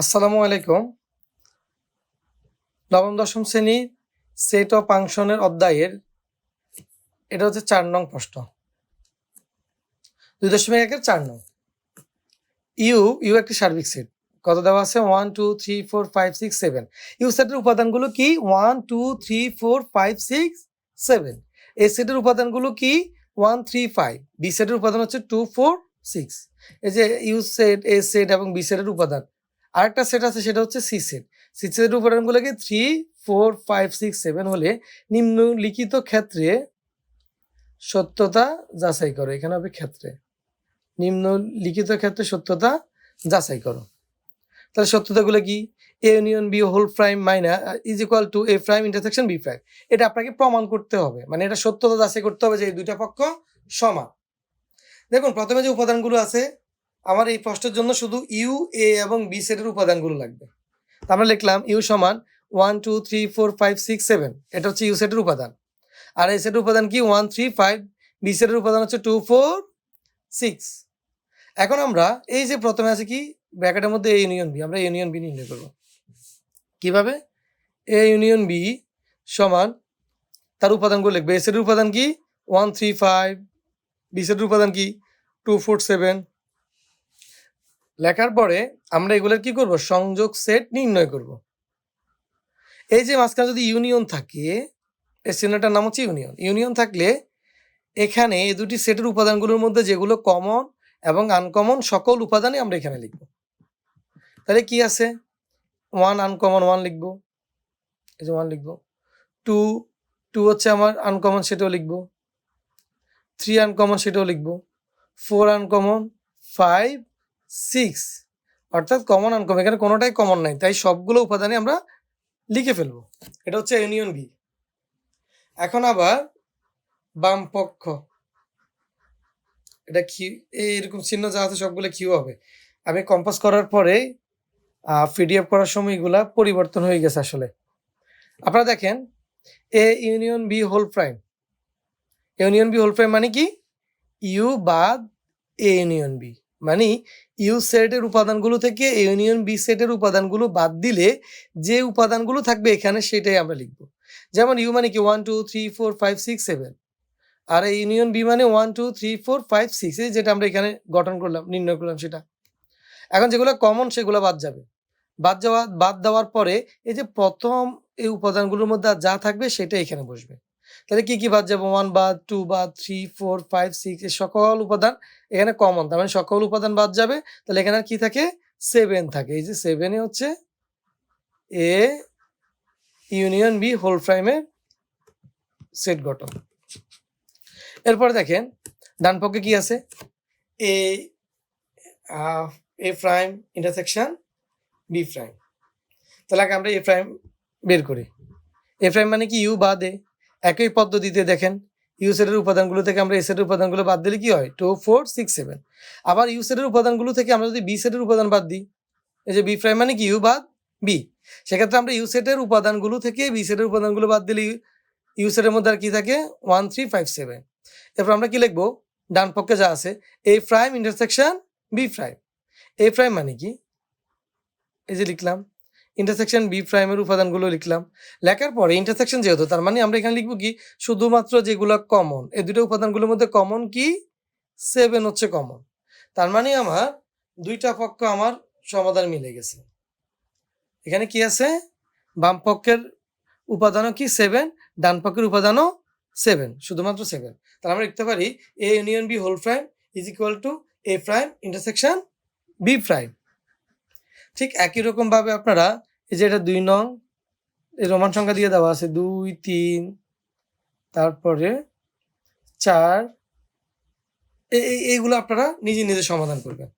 আসসালামু আলাইকুম। নবম, দশম শ্রেণি সেট অফ ফাংশনের অধ্যায়ের এটা হচ্ছে চার নং প্রশ্ন। দুই দশমিক একের চার নং। ইউ ইউ একটি সার্বিক সেট কত দেওয়া আছে? One two three four five six seven U সেটের উপাদানগুলো কি? One two three four five six seven A সেটের উপাদানগুলো কি? ওয়ান থ্রি ফাইভ বি সেটের উপাদান হচ্ছে টু ফোর সিক্স এই যে ইউ সেট এ সেট এবং বি সেটের উপাদান। আরেকটা সেট আছে, সেটা হচ্ছে সি সেট সি সেটের উপাদানগুলোকে three four five six seven হলে নিম্নলিখিত ক্ষেত্রে সত্যতা যাচাই করো। এখানে হবে ক্ষেত্রে। নিম্নলিখিত ক্ষেত্রে সত্যতা যাচাই করো। তাহলে সত্যতাগুলো কি? A union B whole prime Maina is equal to A prime intersection B prime এটা আপনাকে প্রমাণ করতে হবে। মানে এটা সত্যতা যাচাই করতে হবে যে এই দুইটা পক্ষ সমান। দেখুন, প্রথমে যে উপাদানগুলো আছে আমার এই প্রশ্নের জন্য শুধু ইউ, এ এবং বি সেটের উপাদানগুলো লাগবে। আমরা লিখলাম ইউ সমান one, two, three, four, five, six, seven. এটা হচ্ছে ইউ সেটের উপাদান। আর এই সেটের উপাদান কি? One, three, five. বি সেটের উপাদান হচ্ছে টু, ফোর, সিক্স। এখন আমরা এই যে প্রথমে আছে কি? ব্র্যাকেটের মধ্যে এ ইউনিয়ন বি। আমরা ইউনিয়ন বি নির্ণয় করব। কীভাবে? এ ইউনিয়ন বি সমান তার উপাদানগুলো লিখবে। এ সেটের উপাদান কি? One, three, five. বি সেটের উপাদান কি? Two, four, seven. লেখার পরে আমরা এগুলোর কি করব? সংযোগ সেট নির্ণয় করব। এই যে মাঝখানে যদি ইউনিয়ন থাকে, এই চিহ্নটার নাম হচ্ছে ইউনিয়ন ইউনিয়ন থাকলে এখানে এই দুটি সেটের উপাদানগুলোর মধ্যে যেগুলো কমন এবং আনকমন সকল উপাদানই আমরা এখানে লিখব। তাহলে কি আছে? ওয়ান আনকমন ওয়ান লিখব। এই যে ওয়ান লিখব। টু টু হচ্ছে আমার আনকমন সেটাও লিখব। থ্রি আনকমন সেটাও লিখব। ফোর আনকমন ফাইভ সিক্স অর্থাৎ কমন আনকমন এখানে কোনোটাই কমন নাই, তাই সবগুলো উপাদানই আমরা লিখে ফেলব। এটা হচ্ছে ইউনিয়ন বি এখন আবার বাম পক্ষ। এটা কি এইরকম চিহ্ন যা আছে সবগুলো কিউ হবে। আমি কম্পাস করার পরে পিডিএফ করার সময় এগুলা পরিবর্তন হয়ে গেছে আসলে। আপনারা দেখেন A union B whole prime union B whole prime মানে কি? ইউ বাদ এ ইউনিয়ন বি মানে ইউ সেটের উপাদানগুলো থেকে ইউনিয়ন বি সেটের উপাদানগুলো বাদ দিলে যে উপাদানগুলো থাকবে এখানে সেটাই আমরা লিখব। যেমন ইউ মানে কি? One two three four five six seven আর এই ইউনিয়ন বি মানে one two three four five six যেটা আমরা এখানে গঠন করলাম, নির্ণয় করলাম সেটা। এখন যেগুলো কমন সেগুলো বাদ যাবে। বাদ যাওয়া, বাদ দেওয়ার পরে এই যে প্রথম এই উপাদানগুলোর মধ্যে যা থাকবে সেটা এখানে বসবে। তাহলে কি কি বাদ যাবে? ওয়ান বাদ টু বাদ থ্রি ফোর ফাইভ সিক্স এই সকল উপাদান এখানে কমন তার মানে সকল উপাদান বাদ যাবে। তাহলে এখানে কি থাকে? সেভেন থাকে। এই যে সেভেনে হচ্ছে এ ইউনিয়ন বি হোল প্রাইমের সেট গঠন। এরপরে দেখেন, ডান পক্ষে কি আছে? A A prime intersection B prime তাহলে আমরা এ প্রাইম বের করি। এ প্রাইম মানে কি? ইউ বাদ। একই পদ্ধতিতে দেখেন ইউ সেটের উপাদানগুলো থেকে আমরা এ সেটের উপাদানগুলো বাদ দিলে কি হয়? টু ফোর সিক্স সেভেন আবার ইউ সেটের উপাদানগুলো থেকে আমরা যদি বি সেটের উপাদান বাদ দিই, এই যে বি প্রাইম মানে কি? ইউ বাদ বি সেক্ষেত্রে আমরা ইউ সেটের উপাদানগুলো থেকে বি সেটের উপাদানগুলো বাদ দিলে ইউ সেটের মধ্যে আর কি থাকে? ওয়ান থ্রি ফাইভ সেভেন এরপর আমরা কি লিখব? ডান পক্ষে যা আছে A prime intersection B prime A prime মানে কি? এই যে লিখলাম। ইন্টারসেকশন বি প্রাইমের উপাদানগুলো লিখলাম। লেখার পরে ইন্টারসেকশন যেহেতু, তার মানে আমরা এখানে লিখব কি? শুধুমাত্র যেগুলো কমন এই দুটো উপাদানগুলোর মধ্যে কমন কি? সেভেন হচ্ছে কমন তার মানে আমার দুইটা পক্ষ আমার সমাধান মিলে গেছে। এখানে কি আছে? বাম পক্ষের উপাদানও কি সেভেন ডান পক্ষের উপাদানও সেভেন শুধুমাত্র সেভেন তাহলে আমরা লিখতে পারি A union B whole prime is equal to A prime intersection B prime ঠিক একই রকম ভাবে আপনারা এই যে এটা দুই নং, এই রোমান সংখ্যা দিয়ে দেওয়া আছে, দুই, তিন, তারপরে চার। এই এইগুলো আপনারা নিজে নিজে সমাধান করবেন।